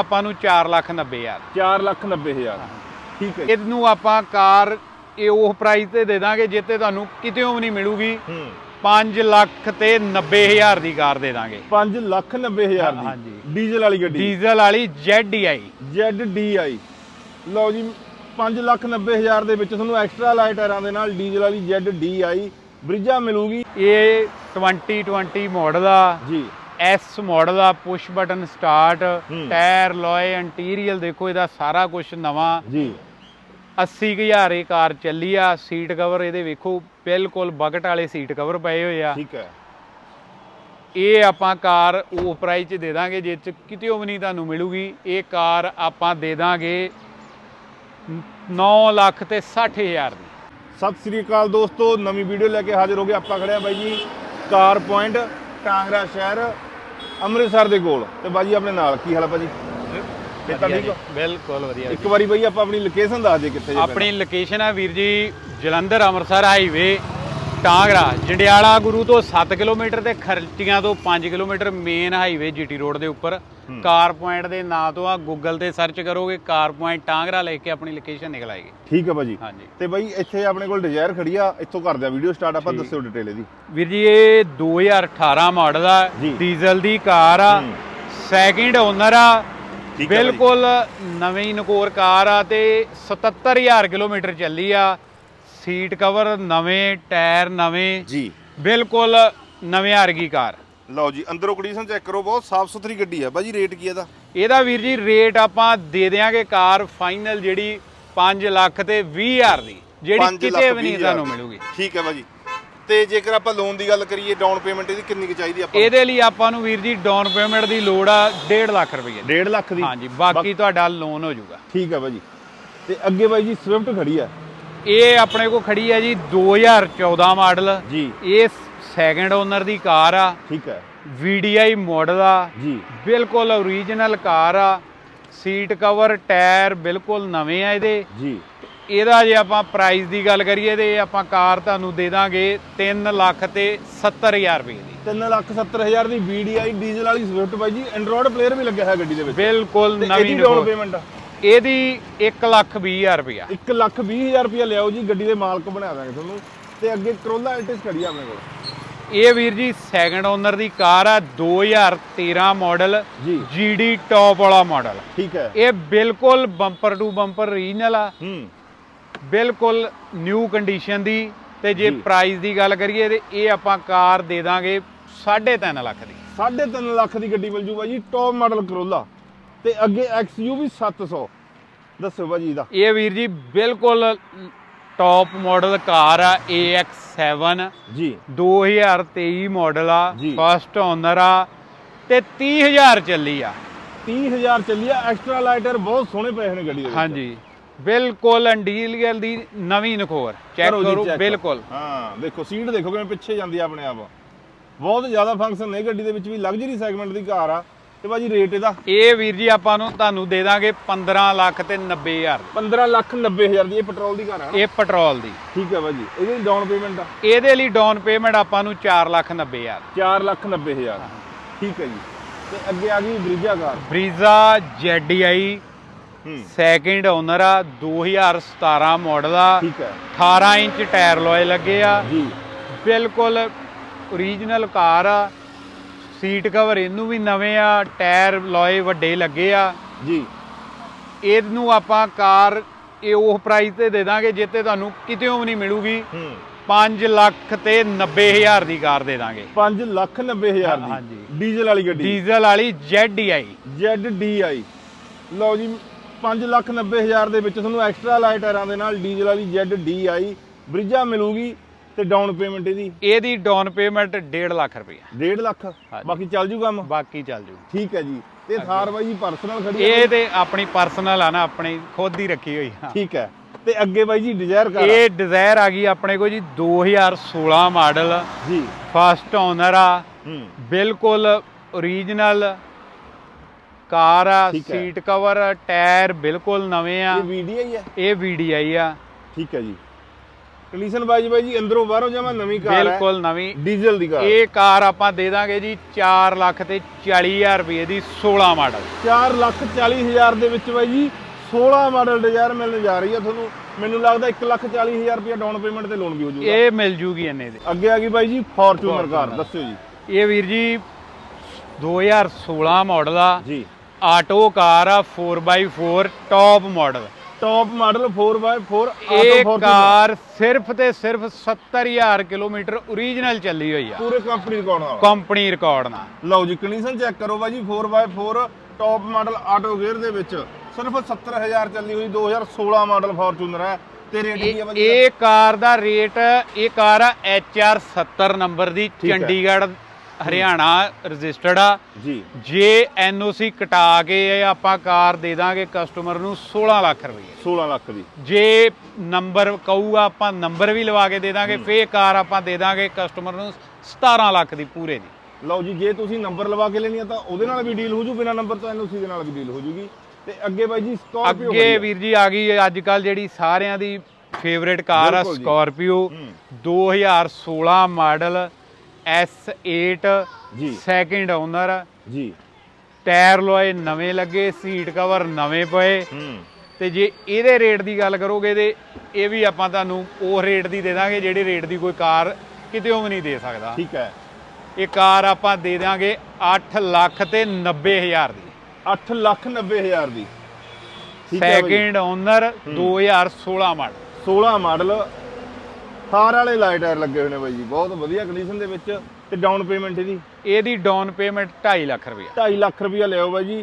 ਆਪਾਂ ਨੂੰ 490000 4 ਲੱਖ 90 ਹਜ਼ਾਰ। ਠੀਕ ਹੈ। ਇਹਨੂੰ ਆਪਾਂ ਕਾਰ ਇਹ ਉਹ ਪ੍ਰਾਈਸ ਤੇ ਦੇ ਦਾਂਗੇ ਜਿੱਤੇ ਤੁਹਾਨੂੰ ਕਿਤੇੋਂ ਵੀ ਨਹੀਂ ਮਿਲੂਗੀ। ਹੂੰ। 5 ਲੱਖ ਤੇ 90000 ਦੀ ਕਾਰ ਦੇ ਦਾਂਗੇ। 5 ਲੱਖ 90 ਹਜ਼ਾਰ ਦੀ। ਹਾਂਜੀ। ਡੀਜ਼ਲ ਵਾਲੀ ਗੱਡੀ। ਡੀਜ਼ਲ ਵਾਲੀ ZDI ZDI ਲਓ ਜੀ 5 ਲੱਖ 90 ਹਜ਼ਾਰ ਦੇ ਵਿੱਚ ਤੁਹਾਨੂੰ ਐਕਸਟਰਾ ਲਾਈਟ ਟਾਇਰਾਂ ਦੇ ਨਾਲ ਡੀਜ਼ਲ ਵਾਲੀ ZDI ਬ੍ਰਿਜਾ ਮਿਲੂਗੀ। ਇਹ 2020 ਮਾਡਲ ਆ। ਜੀ। ਐਸ ਮਾਡਲ ਆ push button start. Tyre alloy interior ਦੇਖੋ ਇਹਦਾ ਸਾਰਾ ਕੁਝ ਨਵਾਂ। ਜੀ। 80000 ਇਹ ਕਾਰ ਚੱਲੀ ਆ ਸੀਟ ਕਵਰ ਇਹਦੇ ਵੇਖੋ ਬਿਲਕੁਲ ਬਕਟ ਵਾਲੇ ਸੀਟ ਕਵਰ ਪਏ ਹੋਏ ਆ। ਠੀਕ ਹੈ। ਇਹ ਆਪਾਂ ਕਾਰ ਉਹ ਪ੍ਰਾਈਸ 'ਚ ਦੇ ਦਾਂਗੇ ਜਿਸ 'ਚ ਕਿਤੇ ਵੀ ਨਹੀਂ ਤੁਹਾਨੂੰ ਮਿਲੂਗੀ। ਇਹ ਕਾਰ ਆਪਾਂ ਦੇ ਦਾਂਗੇ 9 ਲੱਖ ਤੇ 60000 ਦੀ। ਸਤਿ ਸ੍ਰੀ ਅਕਾਲ ਦੋਸਤੋ ਨਵੀਂ ਵੀਡੀਓ ਲੈ ਕੇ ਹਾਜ਼ਰ ਹੋ ਗਏ ਆਪਾਂ ਖੜੇ ਆ ਬਾਈ ਜੀ। ਕਾਰ ਪੁਆਇੰਟ ਟਾਂਗਰਾ ਸ਼ਹਿਰ ਅੰਮ੍ਰਿਤਸਰ ਦੇ ਕੋਲ। ਤੇ ਬਾਜੀ ਆਪਣੇ ਨਾਲ ਕੀ ਹਾਲ ਆ ਭਾਜੀ? ਠੀਕ ਹੋ? ਬਿਲਕੁਲ ਵਧੀਆ ਇੱਕ ਵਾਰੀ ਬਾਈ ਆਪਾਂ ਆਪਣੀ ਲੋਕੇਸ਼ਨ ਦੱਸ ਦੇ ਕਿੱਥੇ ਜੇ ਆਪਣੀ ਲੋਕੇਸ਼ਨ ਆ ਵੀਰ ਜੀ ਜਲੰਧਰ ਅੰਮ੍ਰਿਤਸਰ ਹਾਈਵੇ ਟਾਂਗਰਾ ਜੰਡਿਆਲਾ ਗੁਰੂ ਤੋਂ 7 ਕਿਲੋਮੀਟਰ ਤੇ ਖਰਚੀਆਂ ਤੋਂ 5 kilometre main highway GT road ਦੇ ਉੱਪਰ। ਕਾਰ ਪੁਆਇੰਟ ਦੇ ਨਾਂ ਤੋਂ ਆ ਗੂਗਲ ਤੇ ਸਰਚ ਕਰੋਗੇ ਕਾਰ ਪੁਆਇੰਟ ਟਾਂਗਰਾ ਲੈ ਕੇ ਆਪਣੀ ਲੋਕੇਸ਼ਨ ਨਿਕਲ ਆਏਗੀ। ਠੀਕ ਹੈ ਭਾਜੀ। ਹਾਂਜੀ। ਤੇ ਬਾਈ ਇੱਥੇ ਆਪਣੇ ਕੋਲ ਡਿਜ਼ਾਇਰ ਖੜੀ ਆ ਇੱਥੋਂ ਕਰਦੇ ਆ ਵੀਡੀਓ ਸਟਾਰਟ ਆਪਾਂ ਦੱਸਿਓ ਡਿਟੇਲ ਇਹਦੀ। ਵੀਰ ਜੀ ਇਹ 2018 ਮਾਡਲ ਆ। ਡੀਜ਼ਲ ਦੀ ਕਾਰ ਆ। ਸੈਕਿੰਡ ਓਨਰ ਆ। ਬਿਲਕੁਲ ਨਵੀਂ ਨਕੋਰ ਕਾਰ ਆ ਤੇ 77000 ਕਿਲੋਮੀਟਰ ਚੱਲੀ ਆ। ਸੀਟ ਕਵਰ ਨਵੇਂ ਟਾਇਰ ਨਵੇਂ ਜੀ। ਬਿਲਕੁਲ ਨਵੇਂ ਵਰਗੀ ਕਾਰ। ਲਓ ਜੀ ਅੰਦਰੋਂ ਕੰਡੀਸ਼ਨ ਚੈੱਕ ਕਰੋ ਬਹੁਤ ਸਾਫ਼ ਸੁਥਰੀ ਗੱਡੀ ਆ। ਬਾਜੀ ਰੇਟ ਕੀ ਇਹਦਾ? ਇਹਦਾ ਵੀਰ ਜੀ ਰੇਟ ਆਪਾਂ ਦੇ ਦਿਆਂਗੇ ਕਾਰ ਫਾਈਨਲ ਜਿਹੜੀ 5 ਲੱਖ ਤੇ 20000 ਦੀ ਜਿਹੜੀ ਕਿਤੇ ਵੀ ਨਹੀਂ ਤੁਹਾਨੂੰ। ਮਿਲੂਗੀ। ਠੀਕ ਹੈ ਬਾਜੀ ਤੇ ਜੇਕਰ ਆਪਾਂ ਲੋਨ ਦੀ ਗੱਲ ਕਰੀਏ ਡਾਊਨ ਪੇਮੈਂਟ ਇਹਦੀ ਕਿੰਨੀ ਕੁ ਚਾਹੀਦੀ ਆਪਾਂ ਇਹਦੇ ਲਈ ਆਪਾਂ ਨੂੰ ਵੀਰ ਜੀ ਡਾਊਨ ਪੇਮੈਂਟ ਦੀ ਲੋੜ ਆ 1.5 ਲੱਖ ਰੁਪਏ ਦੀ। 1.5 ਲੱਖ ਦੀ? ਹਾਂਜੀ ਬਾਕੀ ਤੁਹਾਡਾ ਲੋਨ ਹੋ ਜਾਊਗਾ। ਠੀਕ ਹੈ ਬਾਜੀ ਤੇ ਅੱਗੇ ਬਾਈ ਜੀ ਸਵਿਫਟ ਖੜੀ ਆ। ਇਹ ਆਪਣੇ ਕੋਲ ਖੜੀ ਹੈ ਜੀ 2014 ਮਾਡਲ। ਜੀ। ਇਹ ਸੈਕੰਡ ਓਨਰ ਦੀ ਕਾਰ ਆ। ਠੀਕ ਹੈ। VDI ਮਾਡਲ ਆ। ਜੀ। ਬਿਲਕੁਲ ਓਰੀਜਨਲ ਕਾਰ ਆ। ਸੀਟ ਕਵਰ ਟਾਇਰ ਬਿਲਕੁਲ ਨਵੇਂ ਆ ਇਹਦੇ। ਜੀ। ਇਹਦਾ ਜੇ ਆਪਾਂ ਪ੍ਰਾਈਸ ਦੀ ਗੱਲ ਕਰੀਏ ਤੇ ਆਪਾਂ ਕਾਰ ਤੁਹਾਨੂੰ ਦੇ ਦਾਂਗੇ 3 ਲੱਖ ਤੇ 70000 ਰੁਪਏ ਦੀ। 3 ਲੱਖ 70 ਹਜ਼ਾਰ ਦੀ VDI ਡੀਜ਼ਲ ਵਾਲੀ ਸਵਿਫਟ ਬਾਈ ਜੀ ਐਂਡਰੋਇਡ ਪਲੇਅਰ ਵੀ ਲੱਗਿਆ ਹੈ ਗੱਡੀ ਦੇ ਵਿੱਚ। ਬਿਲਕੁਲ ਨਵੀਂ ਇਹਦੀ ਡਾਊਨ। ਪੇਮੈਂਟ ਇਹਦੀ 1 ਲੱਖ 20000 ਰੁਪਇਆ। 1 ਲੱਖ 20 ਹਜ਼ਾਰ ਰੁਪਇਆ ਲਿਆਓ ਜੀ ਗੱਡੀ ਦੇ ਮਾਲਕ ਬਣਾ ਦਾਂਗੇ ਤੁਹਾਨੂੰ। ਤੇ ਅੱਗੇ ਕਰੋਲਾ ਐਲਟਿਸ ਖੜੀ ਆ ਆਪਣੇ ਕੋਲ। ਇਹ ਵੀਰ ਜੀ ਸੈਕੰਡ ਓਨਰ ਦੀ ਕਾਰ ਆ 2013 ਮਾਡਲ ਜੀ। GD ਟੌਪ ਵਾਲਾ ਮਾਡਲ ਠੀਕ ਹੈ। ਇਹ ਬਿਲਕੁਲ ਬੰਪਰ ਟੂ ਬੰਪਰ ਰੀਜਨਲ ਆ। ਹੂੰ। ਬਿਲਕੁਲ ਨਿਊ ਕੰਡੀਸ਼ਨ ਦੀ। ਤੇ ਜੇ। ਪ੍ਰਾਈਸ ਦੀ ਗੱਲ ਕਰੀਏ ਤੇ ਇਹ ਆਪਾਂ ਕਾਰ ਦੇ ਦਾਂਗੇ 3.5 ਲੱਖ ਦੀ। 3.5 ਲੱਖ ਦੀ ਗੱਡੀ ਮਿਲ ਜੂ ਬਾਈ ਜੀ ਟੌਪ ਮਾਡਲ ਕਰੋਲਾ ਤੇ ਅੱਗੇ XUV 700 ਦੱਸੋ ਬਾਜੀ ਇਹਦਾ। ਇਹ ਵੀਰ ਜੀ ਬਿਲਕੁਲ ਟੌਪ ਮਾਡਲ ਕਾਰ ਆ AX7 ਜੀ। 2023 ਮਾਡਲ ਆ। ਫਸਟ ਓਨਰ ਆ ਤੇ 30000 ਚੱਲੀ ਆ। 30000 ਚੱਲੀ ਆ। ਐਕਸਟਰਾ ਲਾਈਟਰ ਬਹੁਤ ਸੋਹਣੇ ਪਏ ਨੇ ਗੱਡੀ ਦੇ ਹਾਂਜੀ। ਬਿਲਕੁਲ ਅੰਡੀਲੀਅਲ ਦੀ ਨਵੀਂ ਨਖੋਰ। ਚੈੱਕ ਕਰੋ। ਬਿਲਕੁਲ। ਹਾਂ ਦੇਖੋ ਸੀਟ ਦੇਖੋ ਕਿਵੇਂ ਪਿੱਛੇ ਜਾਂਦੀ ਆ ਆਪਣੇ ਆਪ। ਬਹੁਤ ਜ਼ਿਆਦਾ ਫੰਕਸ਼ਨ ਨੇ ਗੱਡੀ ਦੇ ਵਿੱਚ ਵੀ। ਲਗਜ਼ਰੀ ਸੈਗਮੈਂਟ ਦੀ ਕਾਰ ਆ। ਤੇ ਬਾਜੀ ਰੇਟ ਇਹਦਾ? ਇਹ ਵੀਰ ਜੀ ਆਪਾਂ ਨੂੰ ਤੁਹਾਨੂੰ ਦੇ ਦਾਂਗੇ 15 ਲੱਖ ਤੇ 90000 15 ਲੱਖ 90 ਹਜ਼ਾਰ ਦੀ ਇਹ ਪੈਟਰੋਲ ਦੀ ਕਾਰ ਨਾ? ਇਹ ਪੈਟਰੋਲ ਦੀ। ਠੀਕ ਹੈ ਬਾਜੀ ਇਹਦੀ ਡਾਊਨ ਪੇਮੈਂਟ ਆ? ਇਹਦੇ ਲਈ ਡਾਊਨ ਪੇਮੈਂਟ ਆਪਾਂ ਨੂੰ 4 ਲੱਖ 90000 4 ਲੱਖ 90 ਹਜ਼ਾਰ। ਠੀਕ ਹੈ ਜੀ। ਤੇ ਅੱਗੇ ਆ ਗਈ ਬ੍ਰਿਜਾ ਕਾਰ। ਬਰੀਜ਼ਾ ZDI ਹੂੰ। ਸੈਕਿੰਡ ਓਨਰ ਆ 2017 ਮਾਡਲ ਆ। ਠੀਕ ਹੈ 18 ਇੰਚ ਟਾਇਰ ਲੋਏ ਲੱਗੇ ਆ। ਜੀ। ਬਿਲਕੁਲ ਓਰੀਜਨਲ ਕਾਰ ਆ। ਸੀਟ ਕਵਰ ਇਹਨੂੰ ਵੀ ਨਵੇਂ ਆ ਟਾਇਰ ਲੋਏ ਵੱਡੇ ਲੱਗੇ ਆ। ਜੀ। ਇਹਨੂੰ ਆਪਾਂ ਕਾਰ ਇਹ ਉਹ ਪ੍ਰਾਈਸ ਤੇ ਦੇ ਦਾਂਗੇ ਜਿੱਤੇ ਤੁਹਾਨੂੰ ਕਿਤੇੋਂ ਵੀ ਨਹੀਂ ਮਿਲੂਗੀ। ਹੂੰ। 5 ਲੱਖ ਤੇ 90000 ਦੀ ਕਾਰ ਦੇ ਦਾਂਗੇ। 5 ਲੱਖ 90 ਹਜ਼ਾਰ ਦੀ। ਹਾਂਜੀ। ਡੀਜ਼ਲ ਵਾਲੀ ਗੱਡੀ। ਡੀਜ਼ਲ ਵਾਲੀ ZDI ZDI ਲਓ ਜੀ 5 ਲੱਖ 90 ਹਜ਼ਾਰ ਦੇ ਵਿੱਚ ਤੁਹਾਨੂੰ ਐਕਸਟਰਾ ਲਾਈਟ ਟਾਇਰਾਂ ਦੇ ਨਾਲ ਡੀਜ਼ਲ ਵਾਲੀ ZDI ਬ੍ਰਿਜਾ ਮਿਲੂਗੀ। ਤੇ ਡਾਊਨ ਪੇਮੈਂਟ ਇਹਦੀ? ਇਹਦੀ ਡਾਊਨ ਪੇਮੈਂਟ 1.5 ਲੱਖ ਰੁਪਏ 1.5 ਲੱਖ? ਬਾਕੀ ਚੱਲ ਜੂ ਕੰਮ? ਬਾਕੀ ਚੱਲ ਜੂ। ਠੀਕ ਹੈ ਜੀ। ਤੇ ਥਾਰ ਬਾਈ ਜੀ ਪਰਸਨਲ ਖੜੀ ਇਹ ਤੇ ਆਪਣੀ ਪਰਸਨਲ ਆ ਨਾ ਆਪਣੀ ਖੁਦ ਹੀ ਰੱਖੀ ਹੋਈ ਆ। ਠੀਕ ਹੈ। ਤੇ ਅੱਗੇ ਬਾਈ ਜੀ ਡਿਜ਼ਾਇਰ ਕਾਰ ਆ। ਇਹ ਡਿਜ਼ਾਇਰ ਆ ਗਈ ਆਪਣੇ ਕੋਲ ਜੀ 2016 ਮਾਡਲ ਜੀ। ਫਸਟ ਓਨਰ ਆ। ਬਿਲਕੁਲ ਓਰੀਜਨਲ ਕਾਰ ਆ। ਸੀਟ ਕਵਰ ਟਾਇਰ ਬਿਲਕੁਲ ਨਵੇਂ ਆ। ਇਹ VDI ਹੈ? ਇਹ VDI ਆ। ਠੀਕ ਹੈ ਜੀ। ਕੰਡੀਸ਼ਨ ਬਾਈ ਜੀ ਬਾਈ ਜੀ ਅੰਦਰੋਂ ਬਾਹਰੋਂ ਜਮਾ ਨਵੀਂ ਕਾਰ ਹੈ। ਬਿਲਕੁਲ ਨਵੀਂ। ਡੀਜ਼ਲ ਦੀ ਕਾਰ। ਇਹ ਕਾਰ ਆਪਾਂ ਦੇ ਦਾਂਗੇ ਜੀ 4 ਲੱਖ ਤੇ 40000 ਰੁਪਏ ਦੀ 16 ਮਾਡਲ। 4 ਲੱਖ 40 ਹਜ਼ਾਰ ਦੇ ਵਿੱਚ ਬਾਈ ਜੀ 16 ਮਾਡਲ ਡਿਜ਼ਾਇਰ ਮਿਲਣ ਜਾ ਰਹੀ ਹੈ ਤੁਹਾਨੂੰ। ਮੈਨੂੰ ਲੱਗਦਾ 1 ਲੱਖ 40 ਹਜ਼ਾਰ ਰੁਪਏ ਡਾਊਨ ਪੇਮੈਂਟ ਤੇ ਲੋਨ ਵੀ ਹੋ ਜਾਊਗਾ। ਇਹ ਮਿਲ ਜੂਗੀ ਇੰਨੇ ਦੇ। ਅੱਗੇ ਆ ਗਈ ਬਾਈ ਜੀ ਫੋਰਚੂਨਰ ਕਾਰ ਦੱਸਿਓ ਜੀ। ਇਹ ਵੀਰ ਜੀ 2016 ਮਾਡਲ ਆ। ਜੀ। ਆਟੋ ਕਾਰ ਆ 4x4 top model top model 4x4 ਇਹ ਆਟੋ ਕਾਰ ਸਿਰਫ ਤੇ ਸਿਰਫ 70000 ਕਿਲੋਮੀਟਰ ਓਰੀਜਨਲ ਚੱਲੀ ਹੋਈ ਆ। ਪੂਰੇ ਕੰਪਨੀ ਰਿਕਾਰਡ ਨਾਲ। ਕੰਪਨੀ ਰਿਕਾਰਡ ਨਾਲ। ਲਓ ਜੀ ਕੰਡੀਸ਼ਨ ਚੈੱਕ ਕਰੋ ਬਾਈ ਜੀ 4x4 top model auto gear ਦੇ ਵਿੱਚ। ਸਿਰਫ 70000 ਚੱਲੀ ਹੋਈ 2016 ਮਾਡਲ ਫੋਰਚੂਨਰ ਹੈ। ਤੇ ਰੇਟ ਕੀ ਹੈ ਬਾਈ ਇਹ ਕਾਰ ਦਾ ਰੇਟ ਇਹ ਕਾਰ ਆ HR 70 ਨੰਬਰ ਦੀ। ਚੰਡੀਗੜ੍ਹ ਹਰਿਆਣਾ ਰਜਿਸਟਰਡ ਆ। ਜੀ। ਜੇ ਐਨਓਸੀ ਕਟਾ ਕੇ ਆਪਾਂ ਕਾਰ ਦੇ ਦਾਂਗੇ ਕਸਟਮਰ ਨੂੰ 16 ਲੱਖ ਰੁਪਏ 16 ਲੱਖ ਦੀ। ਜੇ ਨੰਬਰ ਕਹੂਗਾ ਆਪਾਂ ਨੰਬਰ ਵੀ ਲਵਾ ਕੇ ਦੇ ਦਾਂਗੇ ਫੇਰ ਕਾਰ ਆਪਾਂ ਦੇ ਦਾਂਗੇ ਕਸਟਮਰ ਨੂੰ 17 ਲੱਖ ਦੀ ਪੂਰੇ ਦੀ। ਲਓ ਜੀ ਜੇ ਤੁਸੀਂ ਨੰਬਰ ਲਵਾ ਕੇ ਲੈਣੀ ਆ ਤਾਂ ਉਹਦੇ ਨਾਲ ਵੀ ਡੀਲ ਹੋ ਜੂ ਬਿਨਾ ਨੰਬਰ ਤੋਂ ਐਨਓਸੀ ਦੇ ਨਾਲ ਵੀ ਡੀਲ ਹੋ ਜੂਗੀ। ਤੇ ਅੱਗੇ ਬਾਈ ਜੀ ਸਕਾਰਪੀਓ ਅੱਗੇ ਵੀਰ ਜੀ ਆ ਗਈ ਅੱਜ ਕੱਲ ਜਿਹੜੀ ਸਾਰਿਆਂ ਦੀ ਫੇਵਰੇਟ ਕਾਰ ਆ। ਸਕਾਰਪੀਓ 2016 ਮਾਡਲ S8 ਜੀ। ਸੈਕਿੰਡ ਓਨਰ ਜੀ। ਟਾਇਰ ਲੋਏ ਨਵੇਂ ਲੱਗੇ ਸੀਟ ਕਵਰ ਨਵੇਂ ਪਏ। ਹੂੰ। ਤੇ ਜੇ ਇਹਦੇ ਰੇਟ ਦੀ ਗੱਲ ਕਰੋਗੇ ਤੇ ਇਹ ਵੀ ਆਪਾਂ ਤੁਹਾਨੂੰ ਉਹ ਰੇਟ ਦੀ ਦੇ ਦਾਂਗੇ ਜਿਹੜੀ ਰੇਟ ਦੀ ਕੋਈ ਕਾਰ ਕਿਤੇੋਂ ਵੀ ਨਹੀਂ ਦੇ ਸਕਦਾ। ਠੀਕ ਹੈ। ਇਹ ਕਾਰ ਆਪਾਂ ਦੇ ਦਾਂਗੇ 8 ਲੱਖ ਤੇ 90 ਹਜ਼ਾਰ ਦੀ। 8 ਲੱਖ 90 ਹਜ਼ਾਰ ਦੀ। Second owner 2016 model 16 model Thar ਵਾਲੇ ਲਾਈਟ ਟਾਇਰ ਲੱਗੇ ਹੋਏ ਨੇ ਬਾਈ ਜੀ ਬਹੁਤ ਵਧੀਆ ਕੰਡੀਸ਼ਨ ਦੇ ਵਿੱਚ ਤੇ ਡਾਊਨ ਪੇਮੈਂਟ ਇਹਦੀ। ਇਹਦੀ ਡਾਊਨ ਪੇਮੈਂਟ 2.5 ਲੱਖ ਰੁਪਏ। 2.5 ਲੱਖ ਰੁਪਇਆ ਲਿਓ ਬਾਈ ਜੀ।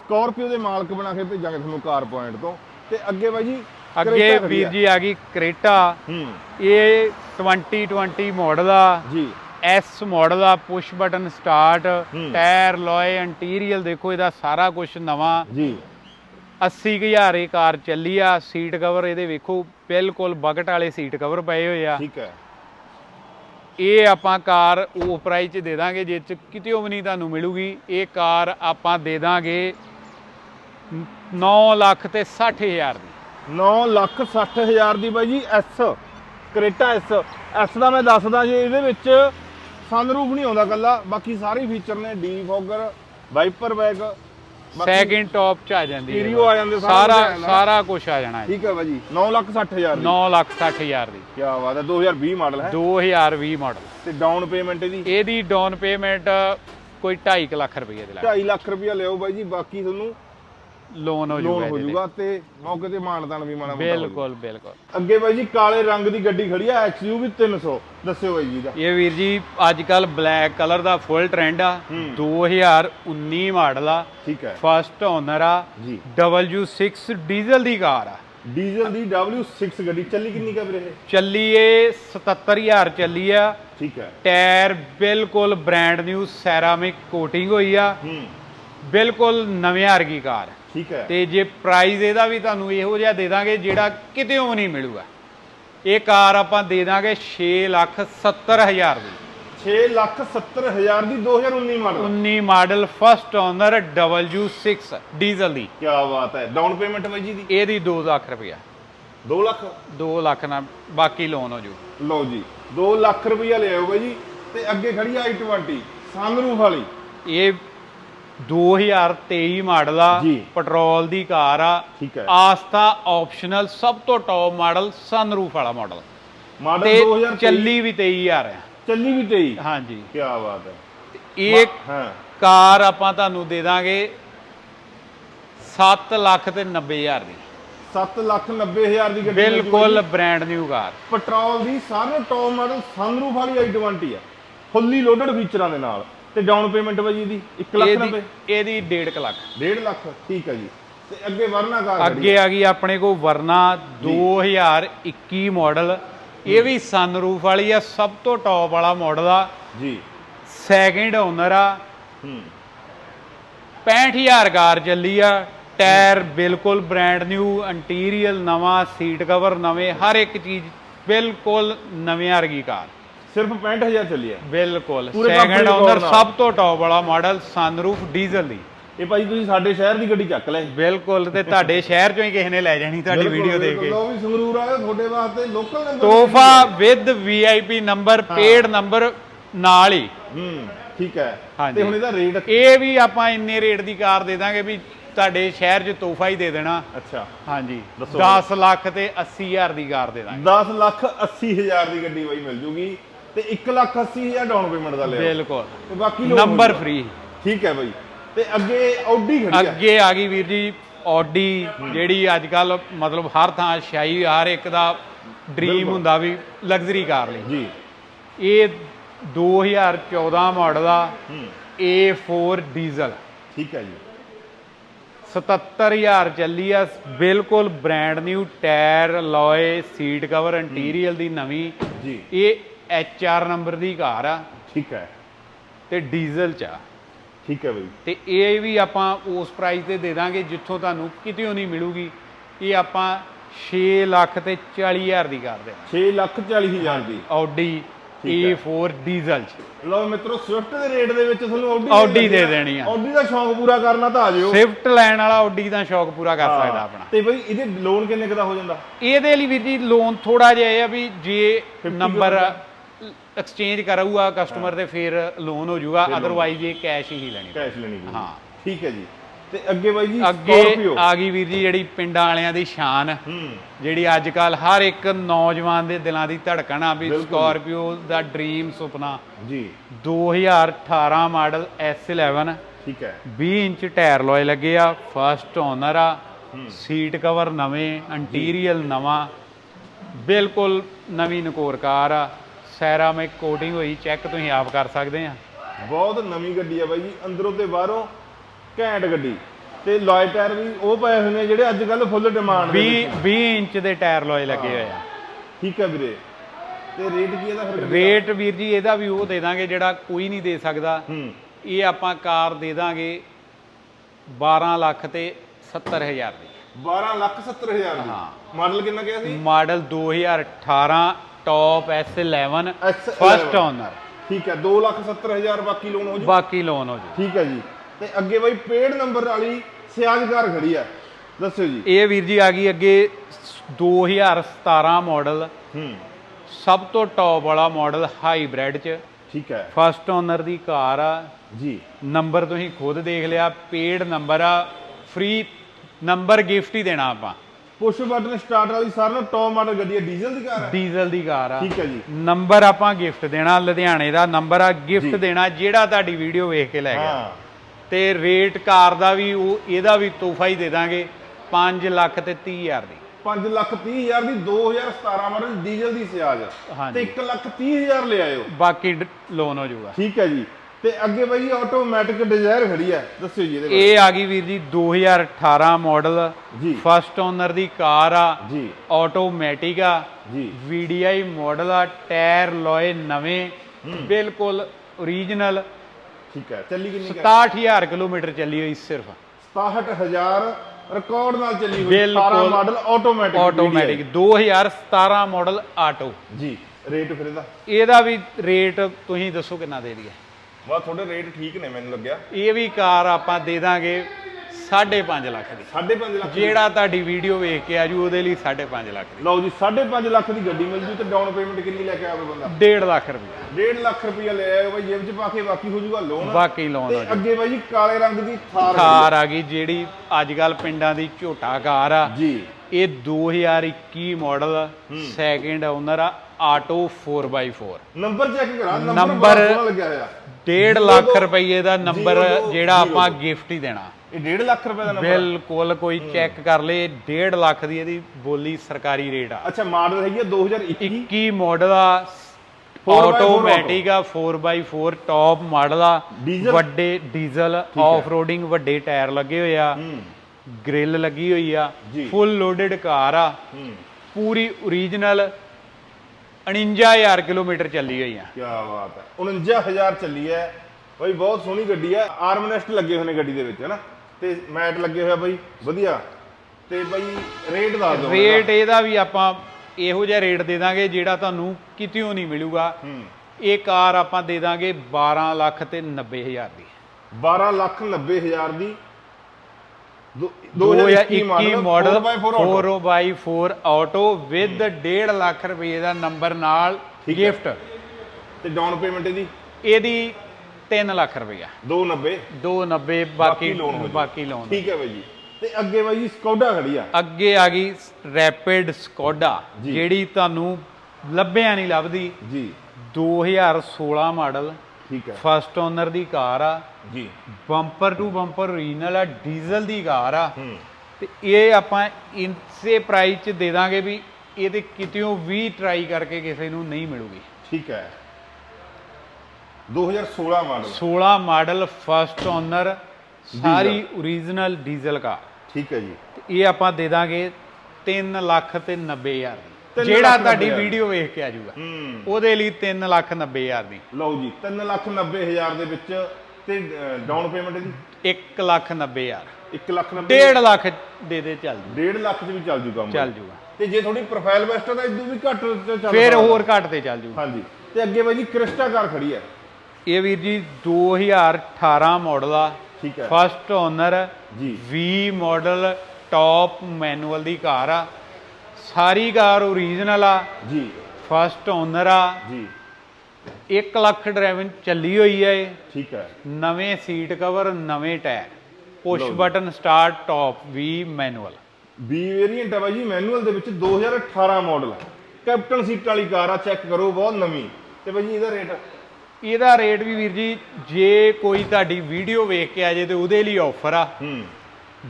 ਸਕਾਰਪੀਓ ਦੇ ਮਾਲਕ ਬਣਾ ਕੇ ਭੇਜਾਂਗੇ ਤੁਹਾਨੂੰ ਕਾਰ ਪੁਆਇੰਟ ਤੋਂ। ਤੇ ਅੱਗੇ ਬਾਈ ਜੀ ਅੱਗੇ ਵੀਰ। ਜੀ ਆ ਗਈ ਕਰੇਟਾ। ਹੂੰ। ਇਹ 2020 ਮਾਡਲ ਆ। ਜੀ। ਐਸ ਮਾਡਲ ਆ push button start. Tyre alloy interior ਦੇਖੋ ਇਹਦਾ ਸਾਰਾ ਕੁਝ ਨਵਾਂ। ਜੀ। 80000 ਇਹ ਕਾਰ ਚੱਲੀ ਆ ਸੀਟ ਕਵਰ ਇਹਦੇ ਵੇਖੋ ਬਿਲਕੁਲ ਬਗਟ ਵਾਲੇ ਸੀਟ ਕਵਰ ਪਏ ਹੋਏ ਆ। ਠੀਕ ਹੈ। ਇਹ ਆਪਾਂ ਕਾਰ ਉਹ ਪ੍ਰਾਈਸ 'ਚ ਦੇ ਦਾਂਗੇ ਜਿਸ 'ਚ ਕਿਤੇ ਵੀ ਨਹੀਂ ਤੁਹਾਨੂੰ ਮਿਲੂਗੀ। ਇਹ ਕਾਰ ਆਪਾਂ ਦੇ ਦਾਂਗੇ 9 ਲੱਖ ਤੇ 60000 ਦੀ। 9 ਲੱਖ 60 ਹਜ਼ਾਰ ਦੀ ਬਾਈ ਜੀ ਐਸ ਕਰੇਟਾ ਐਸ ਐਸ ਦਾ ਮੈਂ ਦੱਸਦਾ ਜੀ ਇਹਦੇ ਵਿੱਚ ਸਨਰੂਫ ਨਹੀਂ ਆਉਂਦਾ ਕੱਲਾ ਬਾਕੀ ਸਾਰੇ ਫੀਚਰ ਨੇ defogger wiper bag second top 'ਚ ਆ ਜਾਂਦੀ ਹੈ ਸਟੀਰੀਓ ਆ ਜਾਂਦੇ ਸਾਰਾ ਸਾਰਾ ਕੁਝ ਆ ਜਾਂਦਾ। ਸਾਰਾ ਕੁਝ ਆ ਜਾਣਾ ਹੈ। ਠੀਕ ਹੈ ਬਾਈ ਜੀ 9 ਲੱਖ 60 ਹਜ਼ਾਰ ਦੀ। 9 ਲੱਖ 60000 ਦੀ। ਕੀ ਬਾਤ ਹੈ 2020 ਮਾਡਲ ਹੈ। 2020 ਮਾਡਲ। ਤੇ ਡਾਊਨ ਪੇਮੈਂਟ ਇਹਦੀ? ਇਹਦੀ ਡਾਊਨ ਪੇਮੈਂਟ ਕੋਈ 2.5 ਲੱਖ ਰੁਪਏ ਦੇ ਲੱਗ 2.5 ਲੱਖ ਰੁਪਇਆ ਲਿਓ ਬਾਈ ਜੀ ਬਾਕੀ ਤੁਹਾਨੂੰ ਲੋਨ ਹੋ ਲੋਨ ਹੋ ਜਾਊਗਾ ਤੇ। ਮੌਕੇ ਤੇ ਮਾਨਤਾਨ ਵੀ ਮਾਣਾ। ਬਿਲਕੁਲ ਬਿਲਕੁਲ। ਅੱਗੇ ਬਾਈ ਜੀ ਕਾਲੇ ਰੰਗ ਦੀ ਗੱਡੀ ਖੜੀ ਆ XUV 300 ਦੱਸਿਓ ਬਾਈ ਜੀ ਦਾ। ਇਹ ਵੀਰ ਜੀ ਅੱਜ ਕੱਲ ਬਲੈਕ ਕਲਰ ਦਾ ਫੁੱਲ ਟ੍ਰੈਂਡ ਆ। ਹੂੰ। 2019 ਮਾਡਲ ਆ। ਠੀਕ ਹੈ। ਫਸਟ ਓਨਰ ਆ। ਜੀ। W6 ਡੀਜ਼ਲ ਦੀ ਕਾਰ ਆ। ਡੀਜ਼ਲ ਦੀ W6 ਗੱਡੀ ਚੱਲੀ ਕਿੰਨੀ ਕਾ ਵੀਰੇ? ਚੱਲੀ ਏ 77000 ਚੱਲੀ ਆ। ਠੀਕ ਹੈ। ਟਾਇਰ ਬਿਲਕੁਲ ਬ੍ਰਾਂਡ ਨਿਊ ਸੈਰਾਮਿਕ ਕੋਟਿੰਗ ਹੋਈ ਆ। ਹੂੰ। ਬਿਲਕੁਲ ਨਵੇਂ ਵਰਗੀ ਕਾਰ ਠੀਕ ਹੈ। ਤੇ ਜੇ ਪ੍ਰਾਈਸ ਇਹਦਾ ਵੀ ਤੁਹਾਨੂੰ ਇਹੋ ਜਿਹਾ ਦੇ ਦਾਂਗੇ ਜਿਹੜਾ ਕਿਤੇੋਂ ਨਹੀਂ ਮਿਲੂਗਾ। ਇਹ ਕਾਰ ਆਪਾਂ ਦੇ ਦਾਂਗੇ 6 ਲੱਖ 70 ਹਜ਼ਾਰ ਦੀ। 6 ਲੱਖ 70 ਹਜ਼ਾਰ ਦੀ 2019 model. 19 model first owner W6 diesel ਦੀ। ਕੀ ਬਾਤ ਹੈ। ਡਾਊਨ ਪੇਮੈਂਟ ਬਾਈ ਜੀ ਦੀ? ਇਹਦੀ 2 ਲੱਖ ਰੁਪਇਆ। 2 ਲੱਖ? 2 ਲੱਖ ਨਾਲ ਬਾਕੀ ਲੋਨ ਹੋ ਜੂ। ਲਓ ਜੀ 2 ਲੱਖ ਰੁਪਇਆ ਲਿਆਓ ਬਾਈ ਜੀ। ਤੇ ਅੱਗੇ ਖੜੀ ਆ i20 ਸਨਰੂਫ ਵਾਲੀ। ਇਹ 2023 ਮਾਡਲ ਆ। ਪੈਟਰੋਲ ਦੀ ਕਾਰ ਆ। ਠੀਕ ਹੈ। ਆਸਤਾ ਆਪਸ਼ਨਲ ਸਭ ਤੋਂ ਟੌਪ ਮਾਡਲ ਸਨਰੂਫ ਵਾਲਾ ਮਾਡਲ। ਮਾਡਲ ਤੇ 2023 ਚੱਲੀ ਵੀ 23000 ਆ। ਚੱਲੀ ਵੀ 23 ਹਾਂਜੀ। ਕੀ ਬਾਤ ਹੈ। ਇਹ ਕਾਰ ਆਪਾਂ ਤੁਹਾਨੂੰ ਦੇ ਦਾਂਗੇ 7 ਲੱਖ ਤੇ 90000 ਦੀ। 7 ਲੱਖ 90 ਹਜ਼ਾਰ ਦੀ ਗੱਡੀ ਬਿਲਕੁਲ ਬ੍ਰਾਂਡ ਨਿਊ ਕਾਰ। ਪੈਟਰੋਲ ਦੀ ਸਾਰਿਆਂ ਟੌਪ ਮਾਡਲ ਸਨਰੂਫ ਵਾਲੀ i20 ਆ। ਫੁੱਲੀ ਲੋਡਡ ਫੀਚਰਾਂ ਦੇ ਨਾਲ। ਤੇ ਡਾਊਨ ਪੇਮੈਂਟ ਬਾਈ ਇਹਦੀ? 1 ਲੱਖ 90 ਇਹਦੀ ਇਹਦੀ 1.5 ਲੱਖ। 1.5 ਲੱਖ ਠੀਕ ਹੈ ਜੀ। ਤੇ ਅੱਗੇ ਵਰਨਾ ਕਾਰ ਖੜੀ ਅੱਗੇ ਆ ਗਈ ਆਪਣੇ ਕੋਲ ਵਰਨਾ 2021 ਮਾਡਲ ਇਹ ਵੀ ਸਨਰੂਫ ਵਾਲੀ ਆ ਸਭ ਤੋਂ ਟੌਪ ਵਾਲਾ ਮਾਡਲ ਆ। ਜੀ। ਸੈਕਿੰਡ ਓਨਰ ਆ। ਹੂੰ। 65000 ਕਾਰ ਚੱਲੀ ਆ। ਟਾਇਰ ਬਿਲਕੁਲ ਬ੍ਰਾਂਡ ਨਿਊ ਇੰਟੀਰੀਅਰ ਨਵਾਂ ਸੀਟ ਕਵਰ ਨਵੇਂ ਹਰ ਇੱਕ ਚੀਜ਼ ਬਿਲਕੁਲ ਨਵੇਂ ਵਰਗੀ ਕਾਰ। ਸਿਰਫ 65000 ਚੱਲੀ ਹੈ ਬਿਲਕੁਲ। ਪੂਰੇ ਸੈਕਿੰਡ ਓਨਰ। ਸਭ ਤੋਂ ਟੌਪ ਵਾਲਾ ਮਾਡਲ ਸਨਰੂਫ ਡੀਜ਼ਲ ਦੀ। ਇਹ ਭਾਈ ਤੁਸੀਂ ਸਾਡੇ ਸ਼ਹਿਰ ਦੀ ਗੱਡੀ ਚੱਕ ਲੈ। ਬਿਲਕੁਲ ਤੇ ਤੁਹਾਡੇ ਸ਼ਹਿਰ ਚੋਂ ਹੀ ਕਿਸੇ ਨੇ ਲੈ ਜਾਣੀ ਤੁਹਾਡੀ ਵੀਡੀਓ ਦੇਖ। ਕੇ। ਲਓ ਵੀ ਸੰਗਰੂਰ ਆਏ ਤੁਹਾਡੇ ਵਾਸਤੇ ਲੋਕਲ ਨੰਬਰ ਤੋਹਫਾ with VIP number paid number ਨਾਲ ਹੀ। ਹੂੰ ਠੀਕ ਹੈ। ਤੇ ਹੁਣ ਇਹਦਾ ਰੇਟ ਇਹ ਵੀ ਆਪਾਂ ਇੰਨੇ ਰੇਟ ਦੀ ਕਾਰ ਦੇ ਦਾਂਗੇ ਵੀ ਤੁਹਾਡੇ ਸ਼ਹਿਰ 'ਚ ਤੋਹਫਾ ਹੀ ਦੇ ਦੇਣਾ। ਅੱਛਾ। ਹਾਂਜੀ। ਦੱਸੋ। 10 ਲੱਖ ਤੇ 80 ਹਜ਼ਾਰ ਦੀ ਕਾਰ ਦੇ ਦਾਂਗੇ। 10 ਲੱਖ 80 ਹਜ਼ਾਰ ਦੀ ਗੱਡੀ ਬਾਈ ਮਿਲ ਜੂਗੀ। ਤੇ 1 ਲੱਖ 80 ਹਜ਼ਾਰ ਡਾਊਨ ਪੇਮੈਂਟ ਦਾ ਲਿਆ। ਬਿਲਕੁਲ। ਤੇ ਬਾਕੀ ਲੋਨ ਨੰਬਰ। ਫ੍ਰੀ ਠੀਕ ਹੈ ਬਾਈ। ਤੇ ਅੱਗੇ ਆਡੀ ਖੜੀ ਹੈ ਅੱਗੇ ਆ ਗਈ ਵੀਰ ਜੀ ਆਡੀ ਜਿਹੜੀ ਅੱਜ ਕੱਲ ਮਤਲਬ ਹਰ ਥਾਂ ਸ਼ਾਈ ਹਰ ਇੱਕ ਦਾ ਡ੍ਰੀਮ। ਹੁੰਦਾ ਵੀ ਲਗਜ਼ਰੀ ਕਾਰ ਲਈ। ਜੀ। ਇਹ 2014 ਮਾਡਲ ਆ ਹੂੰ। A4 ਡੀਜ਼ਲ ਠੀਕ ਹੈ ਜੀ। 77000 ਚੱਲੀ ਆ। ਬਿਲਕੁਲ ਬ੍ਰਾਂਡ ਨਿਊ ਟਾਇਰ ਲੋਏ ਸੀਟ ਕਵਰ ਇੰਟੀਰੀਅਰ ਦੀ ਨਵੀਂ। ਜੀ। ਇਹ HR ਨੰਬਰ ਦੀ ਕਾਰ ਆ। ਠੀਕ ਹੈ। ਤੇ ਡੀਜ਼ਲ ਚ ਆ। ਠੀਕ ਹੈ ਬਾਈ। ਤੇ ਇਹ ਵੀ ਆਪਾਂ ਉਸ ਪ੍ਰਾਈਸ ਤੇ ਦੇ ਦਾਂਗੇ ਜਿੱਥੋਂ ਤੁਹਾਨੂੰ ਕਿਤੇ ਨਹੀਂ ਮਿਲੂਗੀ। ਇਹ ਆਪਾਂ 6 ਲੱਖ ਤੇ 40000 ਦੀ ਕਰ ਦੇਣਾ 6 ਲੱਖ 40 ਹਜ਼ਾਰ ਦੀ। ਆਡੀ ਠੀਕ ਹੈ। A4 ਡੀਜ਼ਲ ਚ। ਲਓ ਮਿੱਤਰੋ ਸਵਿਫਟ ਦੇ ਰੇਟ ਦੇ ਵਿੱਚ ਤੁਹਾਨੂੰ ਆਡੀ Audi ਦੇ ਦੇਣੀ ਆ। ਆਡੀ ਦਾ ਸ਼ੌਂਕ ਪੂਰਾ ਕਰਨਾ ਤਾਂ ਆ ਜਿਓ। ਸਵਿਫਟ ਲੈਣ ਵਾਲਾ ਆਡੀ ਦਾ ਸ਼ੌਕ ਪੂਰਾ ਕਰ ਸਕਦਾ ਆਪਣਾ। ਤੇ ਬਾਈ ਇਹਦੇ ਲੋਨ ਕਿੰਨੇ ਕੁ ਦਾ ਹੋ ਜਾਂਦਾ? ਇਹਦੇ ਲਈ ਵੀਰ ਜੀ ਲੋਨ ਥੋੜਾ ਜਿਹਾ ਇਹ ਆ ਵੀ ਜੇ 50 ਨੰਬਰ ਐਕਸਚੇਂਜ ਕਰਾਊਗਾ ਕਸਟਮਰ ਤੇ ਫਿਰ ਲੋਨ ਹੋ ਜਾਊਗਾ ਅਦਰਵਾਈਜ਼ ਇਹ ਕੈਸ਼ ਹੀ ਲੈਣੀ ਕੈਸ਼ ਲੈਣੀ ਪਊਗੀ। ਹਾਂ। ਠੀਕ ਹੈ ਜੀ। ਤੇ ਅੱਗੇ ਬਾਈ ਜੀ ਅੱਗੇ। ਆ ਗਈ ਵੀਰ ਜੀ ਜਿਹੜੀ ਪਿੰਡਾਂ ਵਾਲਿਆਂ ਦੀ ਸ਼ਾਨ। ਹੂੰ। ਜਿਹੜੀ ਅੱਜ ਕੱਲ ਹਰ ਇੱਕ ਨੌਜਵਾਨ ਦੇ ਦਿਲਾਂ ਦੀ ਧੜਕਣ ਆ ਵੀ ਬਿਲਕੁਲ। ਸਕਾਰਪੀਓ ਦਾ ਡ੍ਰੀਮ ਸੁਪਨਾ। ਜੀ। 2018 ਮਾਡਲ S11 ਠੀਕ ਹੈ। 20 ਇੰਚ ਟਾਇਰ ਲੋਏ ਲੱਗੇ ਆ ਫਸਟ ਓਨਰ ਆ। ਸੀਟ ਕਵਰ ਨਵੇਂ ਇੰਟੀਰੀਅਰ ਨਵਾਂ। ਬਿਲਕੁਲ ਨਵੀਂ ਨਕੋਰ ਕਾਰ ਆ। ਸੈਰਾਮਿਕ ਕੋਟਿੰਗ ਹੋਈ ਚੈੱਕ ਤੁਸੀਂ ਆਪ ਕਰ ਸਕਦੇ ਆ। ਬਹੁਤ ਨਵੀਂ ਗੱਡੀ ਆ ਬਾਈ ਜੀ ਅੰਦਰੋਂ ਤੇ ਬਾਹਰੋਂ ਘੈਂਟ ਗੱਡੀ। ਤੇ ਲੋਏ ਟਾਇਰ ਵੀ ਉਹ ਪਏ ਹੋਏ ਨੇ ਜਿਹੜੇ ਅੱਜ ਕੱਲ ਫੁੱਲ ਡਿਮਾਂਡ ਦੇ 20 ਵਿੱਚ। 20 ਇੰਚ ਦੇ ਟਾਇਰ ਲੋਏ ਲੱਗੇ ਹੋਏ ਆ। ਠੀਕ ਹੈ ਵੀਰੇ। ਤੇ ਰੇਟ ਕੀ ਇਹਦਾ ਫਿਰ? ਰੇਟ ਵੀਰ ਜੀ ਇਹਦਾ ਵੀ ਉਹ ਦੇ ਦਾਂਗੇ ਜਿਹੜਾ ਕੋਈ ਨਹੀਂ ਦੇ ਸਕਦਾ। ਹੂੰ। ਇਹ ਆਪਾਂ ਕਾਰ ਦੇ ਦਾਂਗੇ 12 ਲੱਖ ਤੇ 70 ਹਜ਼ਾਰ ਦੀ। 12 ਲੱਖ 70 ਹਜ਼ਾਰ ਦੀ। ਹਾਂ। ਮਾਡਲ ਕਿੰਨਾ ਕਿਹਾ ਸੀ? Model 2018 top S11 S11 first owner ਠੀਕ ਹੈ 2 ਲੱਖ 70 ਹਜ਼ਾਰ ਬਾਕੀ ਲੋਨ ਹੋ ਜੂ? ਬਾਕੀ ਲੋਨ ਹੋ ਜੂ। ਠੀਕ ਹੈ ਜੀ। ਤੇ ਅੱਗੇ ਬਾਈ ਪੇਡ ਨੰਬਰ ਵਾਲੀ ਸਿਆਜ ਕਾਰ ਖੜੀ ਆ ਦੱਸਿਓ ਜੀ। ਇਹ ਵੀਰ ਜੀ ਆ ਗਈ ਅੱਗੇ 2017 ਮਾਡਲ ਹੂੰ। ਸਭ ਤੋਂ ਟੌਪ ਵਾਲਾ ਮਾਡਲ ਹਾਈਬ੍ਰਿਡ ਚ। ਠੀਕ ਹੈ। ਫਸਟ ਓਨਰ ਦੀ ਕਾਰ ਆ। ਜੀ। ਨੰਬਰ ਤੁਸੀਂ ਖੁਦ ਦੇਖ ਲਿਆ ਪੇਡ ਨੰਬਰ ਆ। ਫ੍ਰੀ ਨੰਬਰ ਗਿਫਟ ਹੀ ਦੇਣਾ ਆਪਾਂ। ਪੁਸ਼ ਬਟਨ ਸਟਾਰਟ ਵਾਲੀ ਸਾਰਿਆਂ ਨੂੰ ਟੌਪ ਮਾਡਲ ਗੱਡੀ ਹੈ ਡੀਜ਼ਲ ਦੀ ਕਾਰ ਹੈ। ਡੀਜ਼ਲ ਦੀ ਕਾਰ ਆ। ਠੀਕ ਹੈ ਜੀ। ਨੰਬਰ ਆਪਾਂ ਗਿਫਟ ਦੇਣਾ ਲੁਧਿਆਣੇ ਦਾ ਨੰਬਰ ਆ ਗਿਫਟ। ਦੇਣਾ ਜਿਹੜਾ ਤੁਹਾਡੀ ਵੀਡੀਓ ਵੇਖ ਕੇ ਲੈ ਗਿਆ। ਤੇ ਰੇਟ ਕਾਰ ਦਾ ਵੀ ਉਹ ਇਹਦਾ ਵੀ ਤੋਹਫਾ ਹੀ ਦੇ ਦਾਂਗੇ 5 ਲੱਖ ਤੇ 30 ਹਜ਼ਾਰ ਦੀ। 5 ਲੱਖ 30 ਹਜ਼ਾਰ ਦੀ 2017 ਮਾਡਲ ਡੀਜ਼ਲ ਦੀ ਸਿਆਜ। ਤੇ 1 ਲੱਖ 30 ਹਜ਼ਾਰ ਲੈ ਆਇਓ। ਬਾਕੀ ਲੋਨ ਹੋ ਜਾਊਗਾ। ਠੀਕ ਹੈ ਜੀ। ਤੇ ਅੱਗੇ ਬਾਈ ਆਟੋਮੈਟਿਕ ਡਿਜ਼ਾਇਰ ਖੜੀ ਹੈ ਦੱਸਿਓ ਜੀ ਇਹਦੇ ਬਾਰੇ। ਇਹ ਆ ਗਈ ਵੀਰ ਜੀ 2018 ਮਾਡਲ ਜੀ। ਫਸਟ ਓਨਰ ਦੀ ਕਾਰ ਆ। ਜੀ। ਆਟੋਮੈਟਿਕ ਆ। ਜੀ। VDI ਮਾਡਲ ਆ। ਟਾਇਰ ਲੋਏ ਨਵੇਂ। ਬਿਲਕੁਲ ਓਰੀਜਨਲ ਠੀਕ ਹੈ ਚੱਲੀ ਕਿੰਨੀ ਕੁ ਹੈ 67000 ਕਿਲੋਮੀਟਰ ਚੱਲੀ ਹੋਈ ਸਿਰਫ। 67000 ਰਿਕਾਰਡ ਨਾਲ ਚੱਲੀ ਹੋਈ ਬਿਲਕੁਲ। 18 model automatic automatic 2017 model auto ਜੀ ਰੇਟ ਫਿਰ ਇਹਦਾ? ਇਹਦਾ ਵੀ ਰੇਟ ਤੁਸੀਂ ਦੱਸੋ ਕਿੰਨਾ ਦੇ ਦਈਏ? ਵਾ ਤੁਹਾਡੇ ਰੇਟ ਠੀਕ ਨੇ ਮੈਨੂੰ ਲੱਗਿਆ। ਇਹ ਵੀ ਕਾਰ ਆਪਾਂ ਦੇ ਦਾਂਗੇ 5.5 ਲੱਖ ਦੀ। 5.5 ਲੱਖ। ਜਿਹੜਾ ਤੁਹਾਡੀ ਵੀਡੀਓ ਵੇਖ ਕੇ ਆਜੂ ਉਹਦੇ ਲਈ 5.5 ਲੱਖ ਦੀ। ਲਓ ਜੀ 5.5 ਲੱਖ ਦੀ ਗੱਡੀ ਮਿਲ ਜੂ ਤੇ ਡਾਊਨ ਪੇਮੈਂਟ ਕਿੰਨੀ ਲੈ ਕੇ ਆਵੇ ਬੰਦਾ? 1.5 ਲੱਖ ਰੁਪਏ 1.5 ਲੱਖ ਰੁਪਇਆ ਲੈ ਆਇਓ ਬਾਈ ਜੇਬ 'ਚ ਪਾ ਕੇ ਬਾਕੀ ਹੋ ਜੂਗਾ ਲੋਨ ਬਾਕੀ ਲੋਨ ਹੋ ਅੱਗੇ ਬਾਈ ਜੀ ਕਾਲੇ ਰੰਗ ਦੀ ਥਾਰ ਆ ਗਈ। ਜਿਹੜੀ ਅੱਜ ਕੱਲ ਪਿੰਡਾਂ ਦੀ ਝੋਟਾ ਕਾਰ ਆ। ਜੀ। ਇਹ 2021 ਮਾਡਲ ਸੈਕਿੰਡ ਓਨਰ ਆ। ਆਟੋ 4x4 ਨੰਬਰ ਚੈੱਕ ਕਰਾ ਨੰਬਰ ਬੜਾ ਲੱਗਿਆ ਹੋਇਆ। 1.5 ਲੱਖ ਰੁਪਏ ਦਾ ਨੰਬਰ ਜਿਹੜਾ ਆਪਾਂ। ਗਿਫਟ ਹੀ ਦੇਣਾ। ਇਹ 1.5 ਲੱਖ ਰੁਪਏ ਦਾ ਨੰਬਰ ਬਿਲਕੁਲ ਕੋਈ ਚੈੱਕ ਕਰ ਲੇ 1.5 ਲੱਖ ਦੀ ਇਹਦੀ ਬੋਲੀ ਸਰਕਾਰੀ ਰੇਟ ਆ। ਅੱਛਾ ਮਾਡਲ ਹੈਗੀ ਹੈ 2021 21 ਮਾਡਲ ਆ 4x4 ਆਟੋਮੈਟਿਕ ਆ 4x4 ਟੌਪ ਮਾਡਲ ਆ? ਵੱਡੇ ਡੀਜ਼ਲ ਆਫ ਰੋਡਿੰਗ ਵੱਡੇ ਟਾਇਰ ਲੱਗੇ ਹੋਏ ਆ। ਗ੍ਰਿਲ ਲੱਗੀ ਹੋਈ ਆ। ਫੁੱਲ ਲੋਡਡ ਕਾਰ ਆ। ਪੂਰੀ ਓਰੀਜਨਲ 49000 ਕਿਲੋਮੀਟਰ ਚੱਲੀ ਹੋਈ ਆ। ਕੀ ਬਾਤ ਹੈ। 49000 ਚੱਲੀ ਹੈ। ਬਾਈ ਬਹੁਤ ਸੋਹਣੀ ਗੱਡੀ ਹੈ ਆਰਮਨੈਸਟ ਲੱਗੇ ਹੋਏ ਨੇ ਗੱਡੀ ਦੇ ਵਿੱਚ ਹੈ ਨਾ ਤੇ ਮੈਟ ਲੱਗੇ ਹੋਇਆ ਬਾਈ। ਵਧੀਆ। ਤੇ ਬਾਈ ਰੇਟ ਦੱਸ ਦਿਓ ਰੇਟ ਇਹਦਾ ਵੀ ਆਪਾਂ ਇਹੋ ਜਿਹਾ ਰੇਟ ਦੇ ਦਾਂਗੇ ਜਿਹੜਾ ਤੁਹਾਨੂੰ ਕਿਤੇੋਂ ਨਹੀਂ ਮਿਲੂਗਾ। ਹੂੰ। ਇਹ ਕਾਰ ਆਪਾਂ ਦੇ ਦਾਂਗੇ 12 ਲੱਖ ਤੇ 90000 ਦੀ। 12 ਲੱਖ 90 ਹਜ਼ਾਰ ਦੀ ਦੋ- 2021 model 4x4 auto। 4x4 auto with 1.5 lakh ਰੁਪਏ ਦਾ ਨੰਬਰ ਨਾਲ। ਗਿਫਟ ਤੇ ਡਾਊਨ ਪੇਮੈਂਟ ਇਹਦੀ? ਇਹਦੀ 3 ਲੱਖ ਰੁਪਇਆ 290 290 ਬਾਕੀ ਬਾਕੀ ਲੋਨ ਠੀਕ ਹੈ ਬਾਈ ਜੀ। ਤੇ ਅੱਗੇ ਬਾਈ ਜੀ ਸਕੌਡਾ ਖੜੀ ਆ। ਅੱਗੇ ਆ ਗਈ ਰੈਪਿਡ ਸਕੋਡਾ। ਜਿਹੜੀ ਤੁਹਾਨੂੰ ਲੱਭਿਆ ਨਹੀਂ ਲੱਭਦੀ। ਜੀ। 2016 ਮਾਡਲ ਠੀਕ ਹੈ। ਫਸਟ ਓਨਰ ਦੀ ਕਾਰ ਆ। ਜੀ। ਬੰਪਰ ਟੂ ਬੰਪਰ ਓਰੀਜਨਲ ਆ ਡੀਜ਼ਲ ਦੀ ਕਾਰ ਆ। ਤੇ ਇਹ ਆਪਾਂ ਇਸੇ ਪ੍ਰਾਈਸ ਚ ਦੇ ਦਾਂਗੇ ਵੀ ਇਹ ਤੇ ਕਿਤਿਓਂ ਵੀ ਟਰਾਈ ਕਰਕੇ ਕਿਸੇ ਨੂੰ ਨਹੀਂ ਮਿਲੂਗੀ। ਠੀਕ ਹੈ। 2016 ਮਾਡਲ 16 ਮਾਡਲ ਫਸਟ ਓਨਰ ਸਾਰੀ ਓਰੀਜਨਲ ਡੀਜ਼ਲ ਕਾਰ। ਠੀਕ ਹੈ ਜੀ। ਇਹ ਆਪਾਂ ਦੇ ਦਾਂਗੇ 3 ਲੱਖ ਤੇ 90 ਹਜ਼ਾਰ ਦੀ। ਜਿਹੜਾ ਤੁਹਾਡੀ। ਵੀਡੀਓ ਵੇਖ ਕੇ ਆ ਜਾਊਗਾ। ਉਹਦੇ ਲਈ 3 ਲੱਖ 90 ਹਜ਼ਾਰ ਦੀ। ਲਓ ਜੀ 3 ਲੱਖ 90 ਹਜ਼ਾਰ ਦੇ ਵਿੱਚ ਤੇ ਡਾਊਨ ਪੇਮੈਂਟ ਇਹਦੀ 1 ਲੱਖ 90 ਹਜ਼ਾਰ। 1 ਲੱਖ 90 1.5 ਲੱਖ ਦੇ ਦੇ ਚੱਲ ਜੂ। 1.5 ਲੱਖ ਚ ਵੀ ਚੱਲ ਜੂ ਕੰਮ ਚੱਲ ਜੂਗਾ। ਤੇ ਜੇ ਥੋੜੀ ਪ੍ਰੋਫਾਈਲ ਬੈਸਟ ਤਾਂ ਇਦੋਂ ਵੀ ਘੱਟ ਚੱਲ ਫਿਰ। ਹੋਰ ਘੱਟ ਤੇ ਚੱਲ ਜੂ। ਹਾਂਜੀ। ਤੇ ਅੱਗੇ ਬਾਈ ਜੀ ਕ੍ਰਿਸਟਾ ਕਾਰ ਖੜੀ ਹੈ। ਇਹ ਵੀਰ ਜੀ 2018 ਮਾਡਲ ਆ। ਠੀਕ ਹੈ। ਫਸਟ ਓਨਰ ਜੀ। V ਮਾਡਲ ਟਾਪ ਮੈਨੂਅਲ ਦੀ ਕਾਰ ਆ। ਸਾਰੀ ਕਾਰ ਓਰੀਜਨਲ ਆ। ਜੀ। ਫਸਟ ਓਨਰ ਆ। ਜੀ। 1 ਲੱਖ ਡਰਾਈਵਿੰਗ ਚੱਲੀ ਹੋਈ ਹੈ ਇਹ। ਠੀਕ ਹੈ। ਨਵੇਂ ਸੀਟ ਕਵਰ ਨਵੇਂ tyre. Push. Button start top V manual B variant ਹੈ ਬਾਈ ਜੀ ਮੈਨੂਅਲ ਦੇ ਵਿੱਚ 2018 ਮਾਡਲ ਕੈਪਟਨ ਸੀਟ ਵਾਲੀ ਕਾਰ ਆ ਚੈੱਕ ਕਰੋ ਬਹੁਤ ਨਵੀਂ। ਤੇ ਬਾਈ ਜੀ ਇਹਦਾ ਰੇਟ ਇਹਦਾ ਰੇਟ ਵੀ ਵੀਰ ਜੀ ਜੇ ਕੋਈ ਤੁਹਾਡੀ ਵੀਡੀਓ ਵੇਖ ਕੇ ਆ ਜੇ ਤੇ ਉਹਦੇ ਲਈ ਆਫਰ ਆ। ਹੂੰ।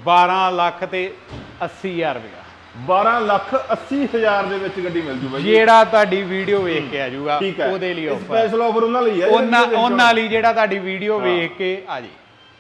12 ਲੱਖ ਤੇ 80000 ਰੁਪਏ 12 ਲੱਖ 80 ਹਜ਼ਾਰ ਦੇ ਵਿੱਚ ਗੱਡੀ ਮਿਲ ਜੂ ਬਾਈ ਜੀ। ਜਿਹੜਾ ਤੁਹਾਡੀ ਵੀਡੀਓ ਵੇਖ ਕੇ ਆ ਜਾਊਗਾ ਠੀਕ ਹੈ। ਉਹਦੇ ਲਈ ਆਫਰ ਸਪੈਸ਼ਲ ਆਫਰ ਉਹਨਾਂ ਲਈ ਹੈ ਉਹਨਾਂ ਜਿਹੜੇ ਉਹਨਾਂ ਲਈ ਜਿਹੜਾ ਤੁਹਾਡੀ ਵੀਡੀਓ ਵੇਖ ਕੇ ਆ ਜੇ।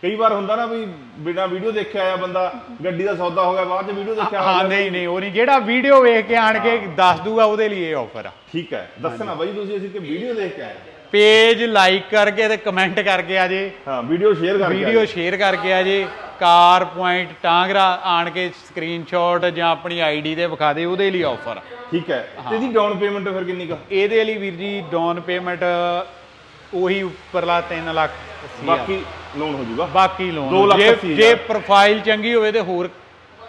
ਕਈ ਵਾਰ ਹੁੰਦਾ ਨਾ ਵੀ ਬਿਨਾ ਵੀਡੀਓ ਦੇਖਿਆ ਆਇਆ ਬੰਦਾ ਗੱਡੀ ਦਾ ਸੌਦਾ ਹੋ ਗਿਆ ਬਾਅਦ ਚ ਵੀਡੀਓ ਦੇਖਿਆ ਹਾਂ ਆਇਆ। ਨਹੀਂ ਨਹੀਂ ਉਹ ਨਹੀਂ। ਜਿਹੜਾ ਵੀਡੀਓ ਵੇਖ ਕੇ ਆਣ ਕੇ ਦੱਸ ਦੂਗਾ ਉਹਦੇ ਲਈ ਇਹ ਆਫਰ ਆ। ਠੀਕ ਹੈ। ਦੱਸਣਾ ਬਾਈ ਤੁਸੀਂ ਅਸੀਂ ਕਿ ਵੀਡੀਓ ਦੇਖ ਕੇ ਆਏ ਪੇਜ ਲਾਈਕ ਕਰਕੇ ਤੇ ਕਮੈਂਟ ਕਰਕੇ ਆ ਜੇ। ਹਾਂ ਵੀਡੀਓ ਸ਼ੇਅਰ ਕਰਕੇ ਵੀਡੀਓ ਸ਼ੇਅਰ ਕਰਕੇ ਆ ਜੇ। ਕਾਰ ਪੁਆਇੰਟ ਟਾਂਗਰਾ ਆਣ ਕੇ ਸਕਰੀਨਸ਼ਾਟ ਜਾਂ ਆਪਣੀ ਆਈਡੀ ਤੇ ਵਿਖਾ ਦੇ ਉਹਦੇ ਲਈ ਆਫਰ ਠੀਕ ਹੈ। ਤੇ ਇਹਦੀ ਡਾਊਨ ਪੇਮੈਂਟ ਫਿਰ ਕਿੰਨੀ ਕਾ? ਇਹਦੇ ਲਈ ਵੀਰ ਜੀ ਡਾਊਨ ਪੇਮੈਂਟ ਉਹੀ ਉੱਪਰਲਾ 3 ਲੱਖ। ਬਾਕੀ ਲੋਨ ਹੋ ਜਾਊਗਾ। ਬਾਕੀ ਲੋਨ ਜੇ। ਪ੍ਰੋਫਾਈਲ ਚੰਗੀ ਹੋਵੇ ਤੇ ਹੋਰ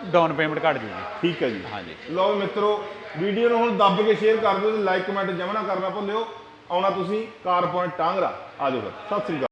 ਡਾਊਨ ਪੇਮੈਂਟ ਘਟ ਜੂਗੀ ਠੀਕ ਹੈ ਜੀ। ਹਾਂਜੀ। ਲਓ ਮਿੱਤਰੋ ਵੀਡੀਓ ਨੂੰ ਹੁਣ ਦੱਬ ਕੇ ਸ਼ੇਅਰ ਕਰ ਦਿਓ ਤੇ ਲਾਈਕ ਕਮੈਂਟ ਜਮਾ ਨਾ ਕਰਨਾ ਭੁੱਲਿਓ। ਆਉਣਾ ਤੁਸੀਂ ਕਾਰ ਪੁਆਇੰਟ ਟਾਂਗਰਾ। ਆ ਜਾਓ ਫਿਰ। ਸਤਿ ਸ੍ਰੀ ਅਕਾਲ।